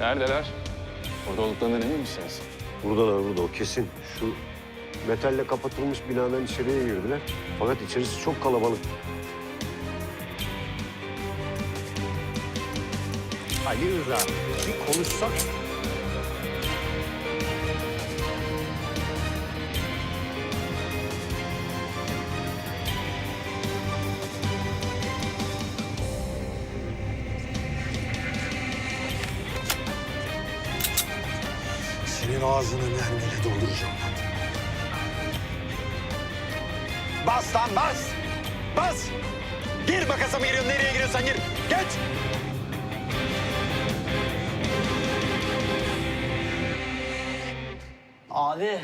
Neredeler? Orada olduklarından emin misiniz? Buradalar burada o kesin. Şu metalle kapatılmış binadan içeriye girdiler. Fakat içerisi çok kalabalık. Ali Rıza bir konuşsak. Ağzını mermiyle dolduracağım lan. Bas lan bas! Bas! Gir makasa mı giriyorsun? Nereye giriyorsan gir. Geç! Abi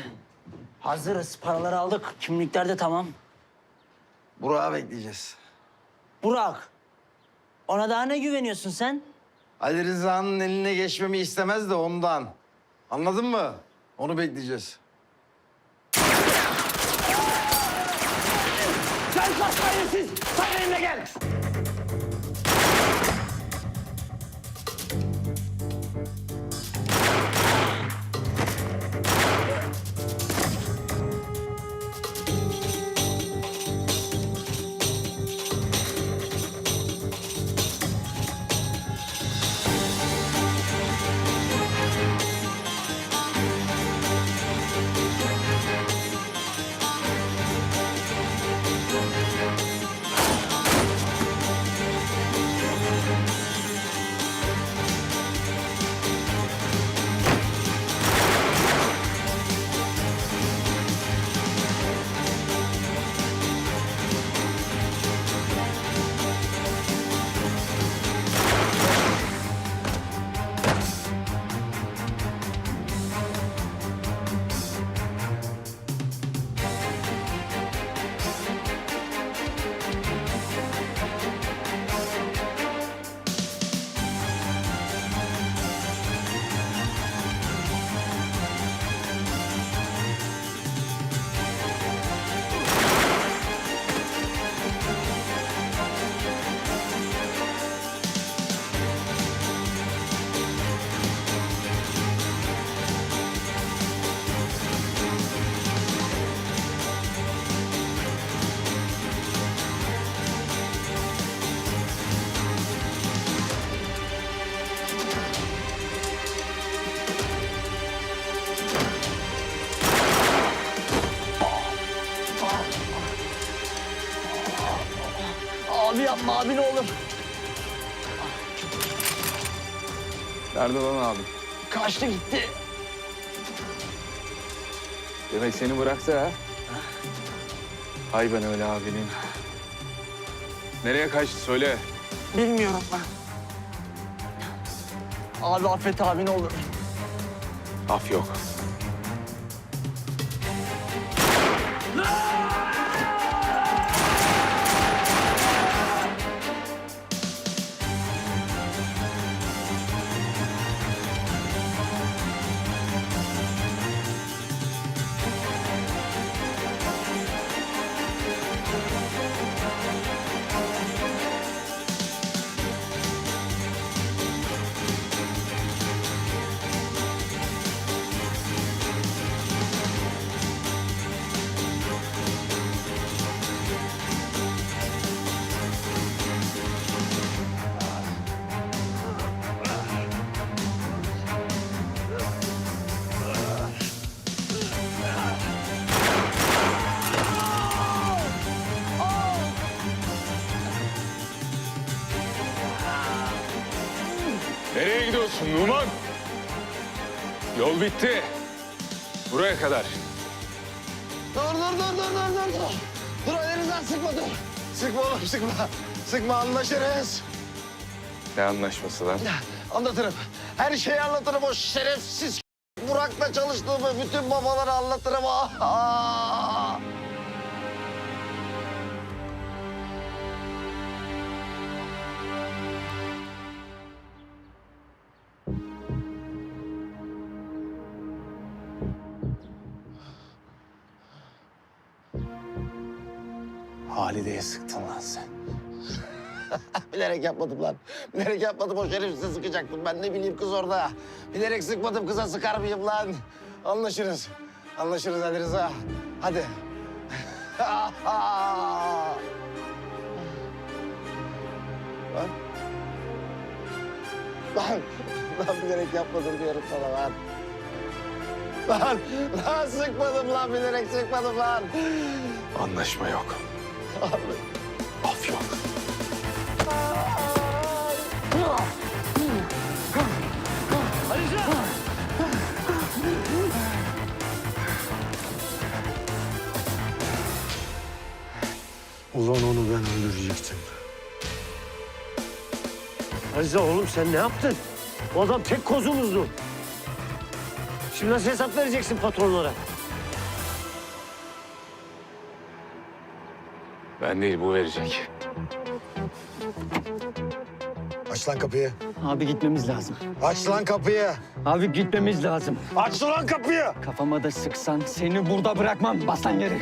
hazırız. Paraları aldık. Kimlikler de tamam. Burak'ı bekleyeceğiz. Burak. Ona daha ne güveniyorsun sen? Ali Rıza'nın eline geçmemi istemez de ondan. Anladın mı? Onu bekleyeceğiz. Sen kaç hayırsız. Sen benimle gel. Ne olur. Nerede lan abi? Kaçtı gitti. Demek seni bıraktı ha? Ay ben öyle abinin. Nereye kaçtı söyle. Bilmiyorum ben. Abi affet abi ne olur. Af yok. Yol bitti. Buraya kadar. Dur dur dur dur dur dur dur. Dur Rıza sıkma dur. Sıkma oğlum sıkma. Sıkma anlaşırız. Ne anlaşması lan? Anlatırım. Her şeyi anlatırım o şerefsiz Burak'la çalıştığımı bütün babalara anlatırım. Ah! Halide'ye sıktın lan sen. Bilerek yapmadım lan. Bilerek yapmadım. O şerefsize sıkacaktım. Ben ne bileyim kız orada. Bilerek sıkmadım. Kıza sıkar mıyım lan? Anlaşırız. Anlaşırız Ali Rıza. Hadi. lan. Lan. Lan bilerek yapmadım diyorum sana lan. Lan, lan sıkmadım lan bilerek sıkmadım lan. Anlaşma yok. Af yok. Ulan onu ben öldürecektim. Azize oğlum sen ne yaptın? O adam tek kozumuzdu. Şimdi nasıl hesap vereceksin patronlara? Ben değil bu verecek. Aç lan kapıyı. Abi gitmemiz lazım. Aç lan kapıyı. Abi gitmemiz lazım. Aç lan kapıyı. Kafama da sıksan seni burada bırakmam. Bas lan geri.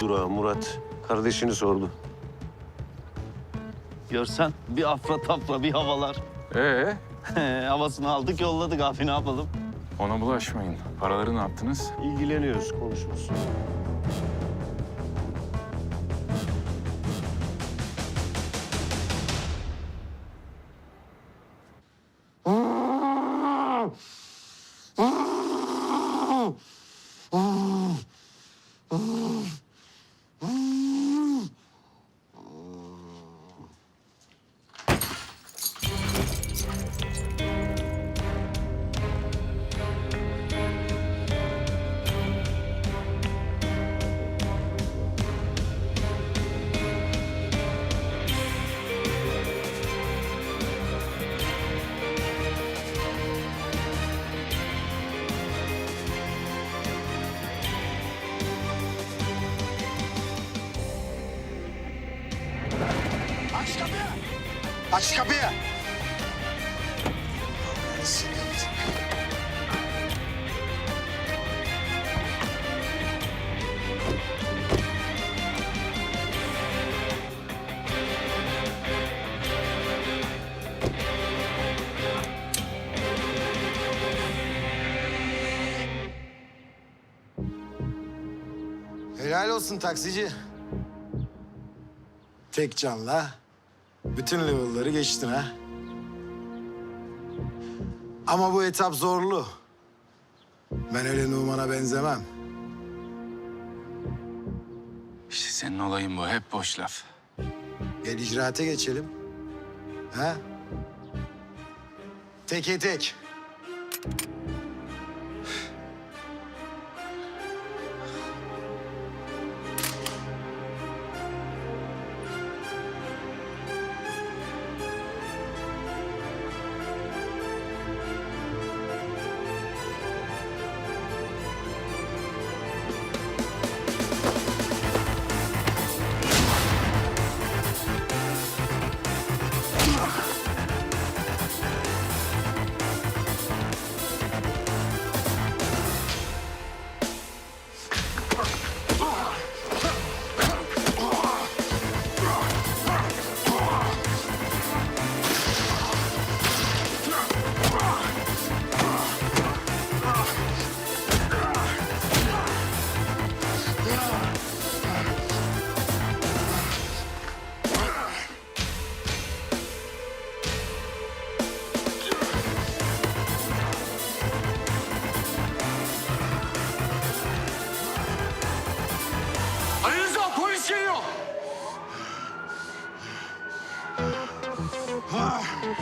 Dura Murat kardeşini sordu. Görsen bir afra tafra bir havalar. Ee, Havasını aldık yolladık abi ne yapalım? ona bulaşmayın. Paraları ne yaptınız? İlgileniyoruz konuşuyoruz. Aç kapıyı. Helal olsun taksici. Tek canla bütün level'ları geçtin ha. Ama bu etap zorlu. Ben öyle Numan'a benzemem. İşte senin olayın bu. Hep boş laf. Gel icraate geçelim. Ha? Teke tek. Ah.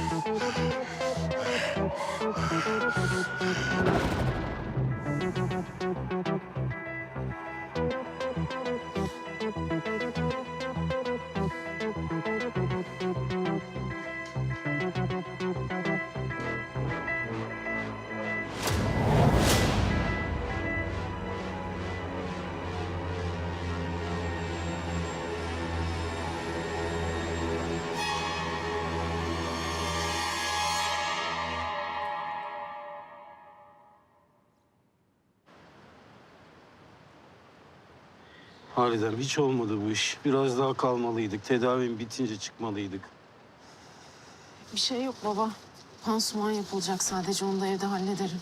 Halidem hiç olmadı bu iş. Biraz daha kalmalıydık. Tedavim bitince çıkmalıydık. Bir şey yok baba. Pansuman yapılacak sadece onu da evde hallederim.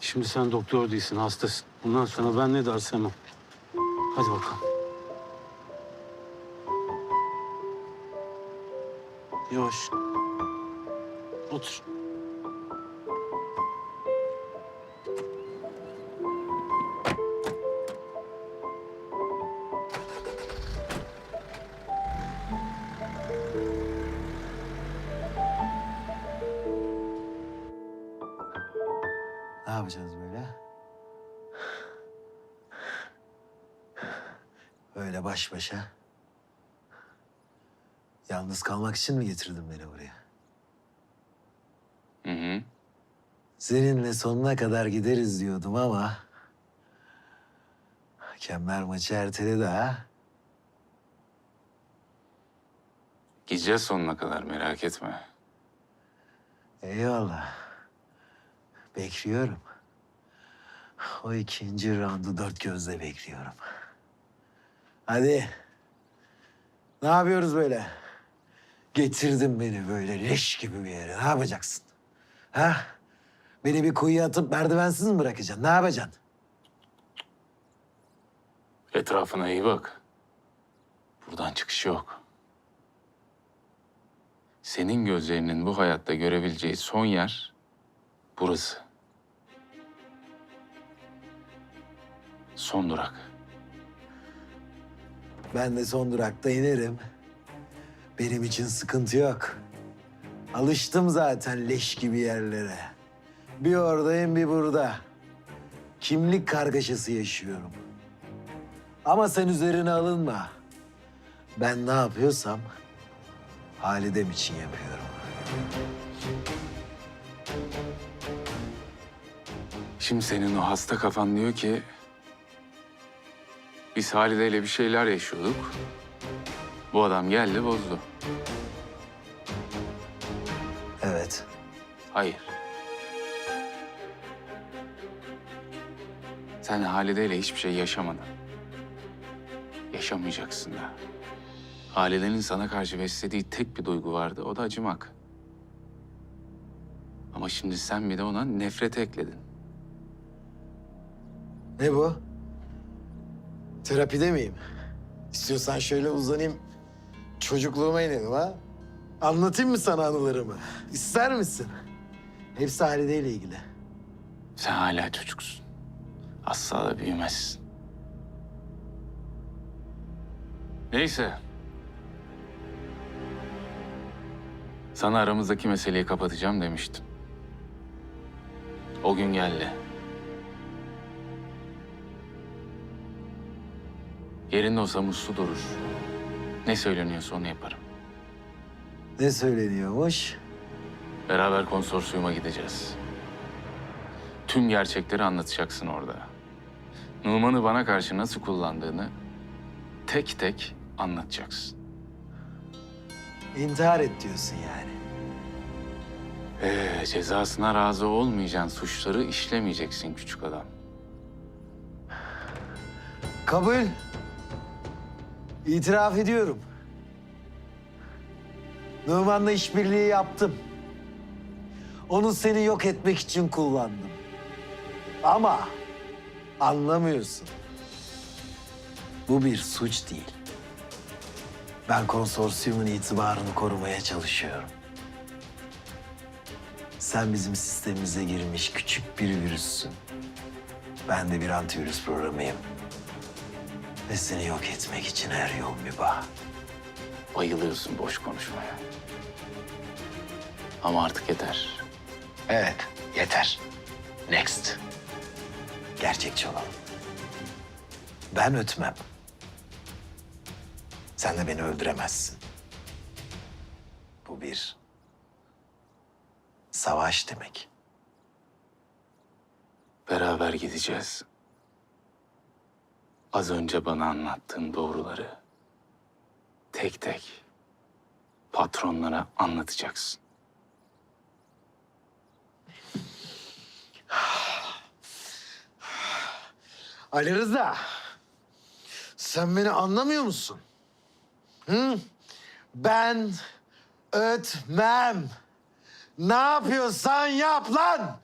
Şimdi sen doktor değilsin, hastasın. Bundan sonra ben ne dersem o. Hadi bakalım. Yavaş. Otur. Baş başa. Yalnız kalmak için mi getirdin beni buraya? Hı hı. Seninle sonuna kadar gideriz diyordum ama... Hakemler maçı erteledi ha. Gideceğiz sonuna kadar merak etme. Eyvallah. Bekliyorum. O ikinci roundu dört gözle bekliyorum. Hadi. Ne yapıyoruz böyle? Getirdin beni böyle leş gibi bir yere. Ne yapacaksın? Ha? Beni bir kuyuya atıp merdivensiz mi bırakacaksın? Ne yapacaksın? Etrafına iyi bak. Buradan çıkış yok. Senin gözlerinin bu hayatta görebileceği son yer burası. Son durak. Ben de son durakta inerim. Benim için sıkıntı yok. Alıştım zaten leş gibi yerlere. Bir oradayım bir burada. Kimlik kargaşası yaşıyorum. Ama sen üzerine alınma. Ben ne yapıyorsam Halidem için yapıyorum. Şimdi senin o hasta kafan diyor ki... Biz Halide ile bir şeyler yaşıyorduk. Bu adam geldi bozdu. Evet. Hayır. Sen Halide ile hiçbir şey yaşamadın. Yaşamayacaksın da. Halide'nin sana karşı beslediği tek bir duygu vardı, o da acımak. Ama şimdi sen bir de ona nefret ekledin. Ne bu? Terapide miyim? İstiyorsan şöyle uzanayım. Çocukluğuma inelim ha? Anlatayım mı sana anılarımı? İster misin? Hepsi Halide ile ilgili. Sen hala çocuksun. Asla da büyümezsin. Neyse. Sana aramızdaki meseleyi kapatacağım demiştim. O gün geldi. Yerinde olsa muslu durur. Ne söyleniyorsa onu yaparım. Ne söyleniyormuş? Beraber konsorsiyuma gideceğiz. Tüm gerçekleri anlatacaksın orada. Numan'ı bana karşı nasıl kullandığını tek tek anlatacaksın. İntihar et diyorsun yani. Ee, cezasına razı olmayacağın suçları işlemeyeceksin küçük adam. Kabul. İtiraf ediyorum. Numan'la işbirliği yaptım. Onu seni yok etmek için kullandım. Ama anlamıyorsun. Bu bir suç değil. Ben konsorsiyumun itibarını korumaya çalışıyorum. Sen bizim sistemimize girmiş küçük bir virüssün. Ben de bir antivirüs programıyım. Ve seni yok etmek için her yol mübah. Bayılıyorsun boş konuşmaya. Ama artık yeter. Evet, yeter. Next. Gerçekçi olalım. Ben ötmem. Sen de beni öldüremezsin. Bu bir savaş demek. Beraber gideceğiz. Az önce bana anlattığın doğruları tek tek patronlara anlatacaksın. Ali Rıza. Sen beni anlamıyor musun? Hı? Ben ötmem. Ne yapıyorsan yap lan.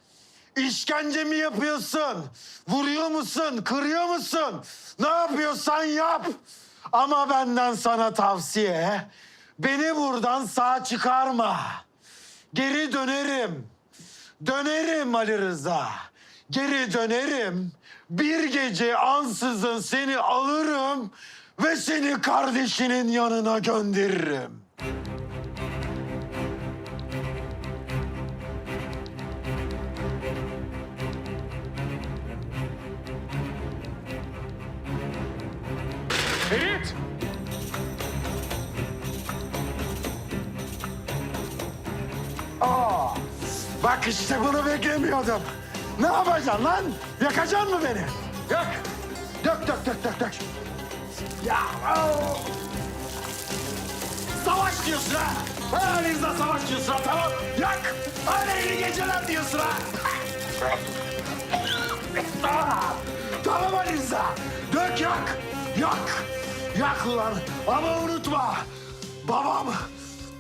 İşkence mi yapıyorsun? Vuruyor musun? Kırıyor musun? Ne yapıyorsan yap. Ama benden sana tavsiye. Beni buradan sağ çıkarma. Geri dönerim. Dönerim Ali Rıza. Geri dönerim. Bir gece ansızın seni alırım ve seni kardeşinin yanına gönderirim. Bak işte bunu beklemiyordum. Ne yapacaksın lan? Yakacaksın mı beni? Yak. Dök dök dök dök dök. Ya. Savaş diyorsun ha. Rıza savaş diyorsun ha tamam. Yak. İyi geceler diyorsun ha. Tamam. Tamam Ali Rıza. Dök yak. Yak. Yak ulan. Ama unutma. Babam,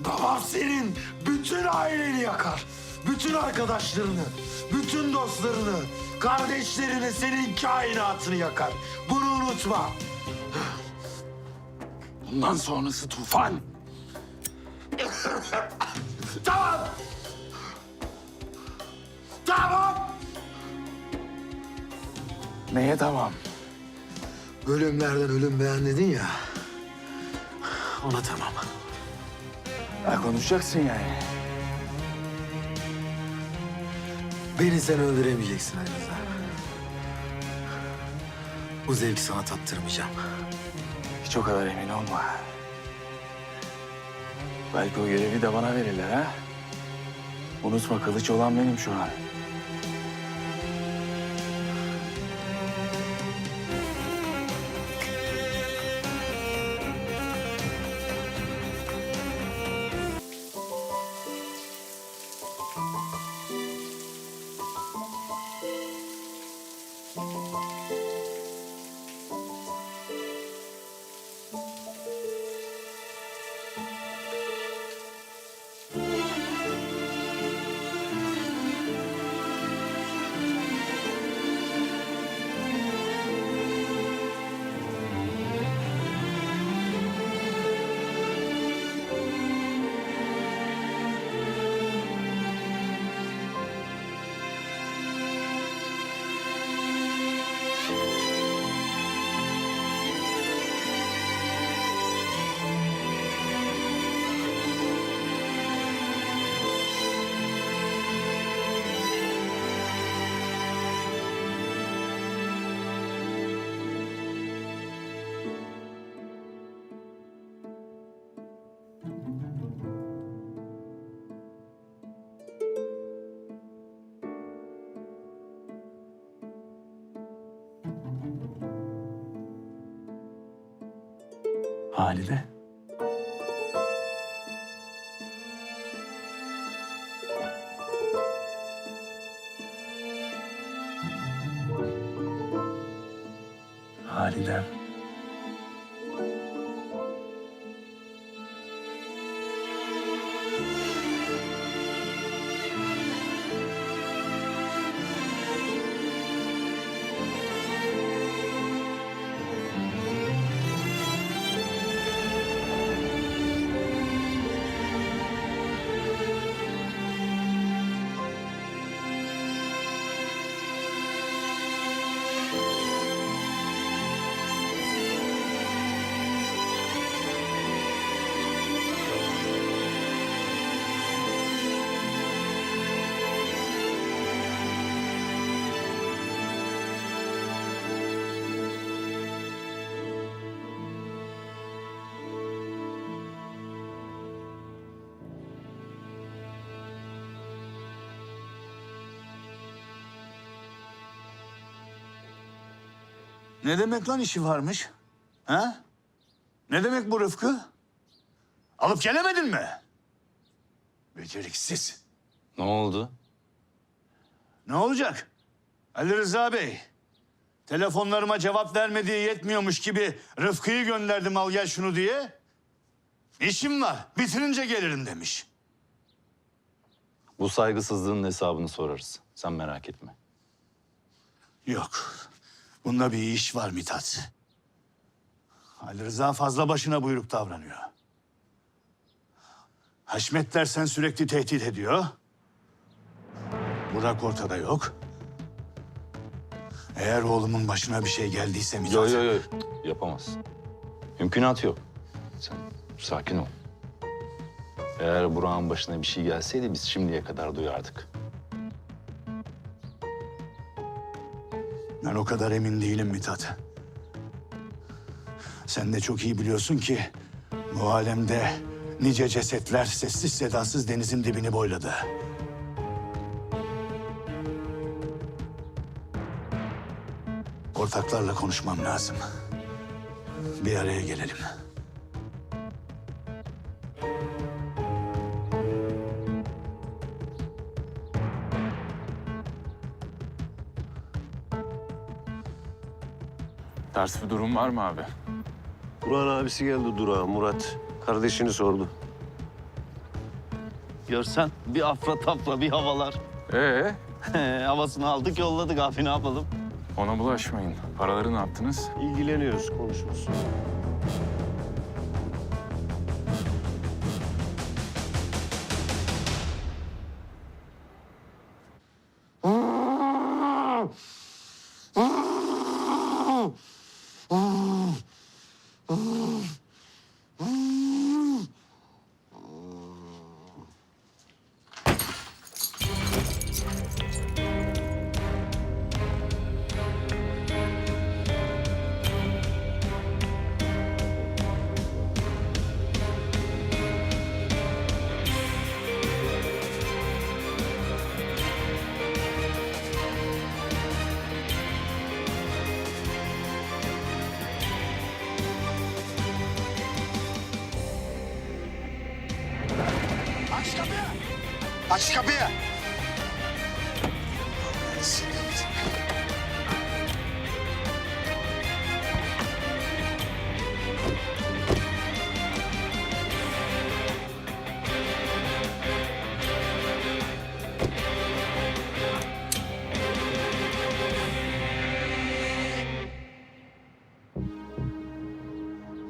babam senin bütün aileni yakar. Bütün arkadaşlarını, bütün dostlarını, kardeşlerini, senin kainatını yakar. Bunu unutma. Bundan sonrası tufan. Tamam. Tamam. Neye tamam? Ölümlerden ölüm beğen dedin ya. Ona tamam. Ha, konuşacaksın yani. Beni sen öldüremeyeceksin Ali. Bu zevki sana tattırmayacağım. Hiç o kadar emin olma. Belki o görevi de bana verirler ha. Unutma kılıç olan benim şu an. Halide. Ne demek lan işi varmış? Ha? Ne demek bu Rıfkı? Alıp gelemedin mi? Beceriksiz. Ne oldu? Ne olacak? Ali Rıza Bey. Telefonlarıma cevap vermediği yetmiyormuş gibi Rıfkı'yı gönderdim al gel şunu diye. İşim var, bitirince gelirim demiş. Bu saygısızlığın hesabını sorarız. Sen merak etme. Yok, bunda bir iş var Mithat. Ali Rıza fazla başına buyruk davranıyor. Haşmet dersen sürekli tehdit ediyor. Burak ortada yok. Eğer oğlumun başına bir şey geldiyse Mithat... Yo yo yo yapamaz. Mümkünatı yok. Sen sakin ol. Eğer Burak'ın başına bir şey gelseydi biz şimdiye kadar duyardık. Ben o kadar emin değilim Mithat. Sen de çok iyi biliyorsun ki bu alemde nice cesetler sessiz sedasız denizin dibini boyladı. Ortaklarla konuşmam lazım. Bir araya gelelim. Ters bir durum var mı abi? Burak'ın abisi geldi Durağa, Murat. Kardeşini sordu. Görsen bir afra tafra bir havalar. Ee, Havasını aldık yolladık abi ne yapalım? ona bulaşmayın. Paraları ne yaptınız? İlgileniyoruz, konuşuyoruz. Aç kapıyı! Aç kapıyı!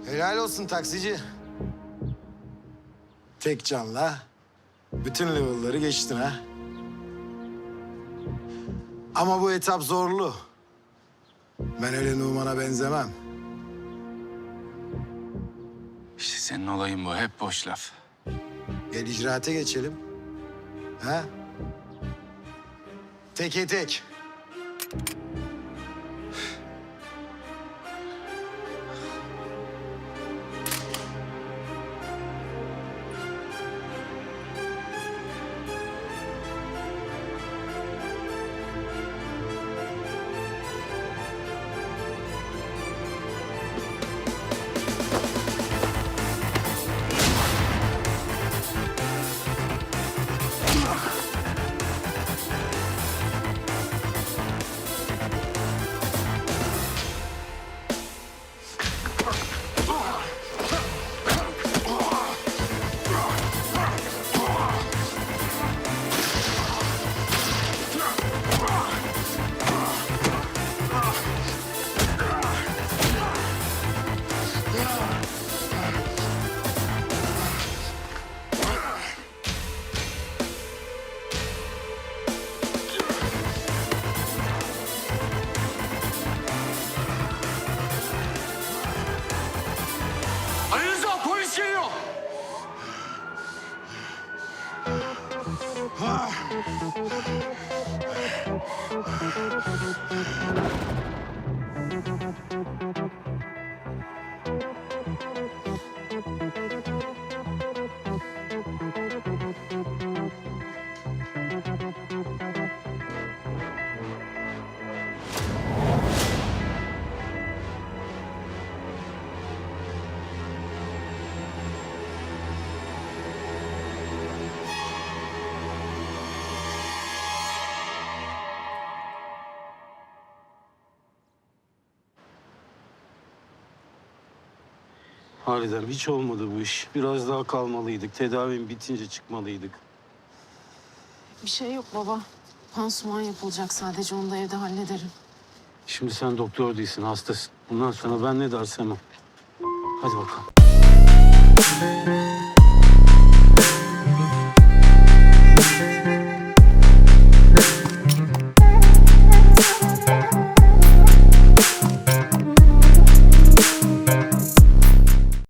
Helal olsun taksici. Tek canla bütün level'ları geçtin ha. Ama bu etap zorlu. Ben öyle Numan'a benzemem. İşte senin olayın bu. Hep boş laf. Gel icraate geçelim. Ha? Teke tek. Halidem hiç olmadı bu iş. Biraz daha kalmalıydık. Tedavim bitince çıkmalıydık. Bir şey yok baba. Pansuman yapılacak sadece onu da evde hallederim. Şimdi sen doktor değilsin, hastasın. Bundan sonra ben ne dersem o. Hadi bakalım.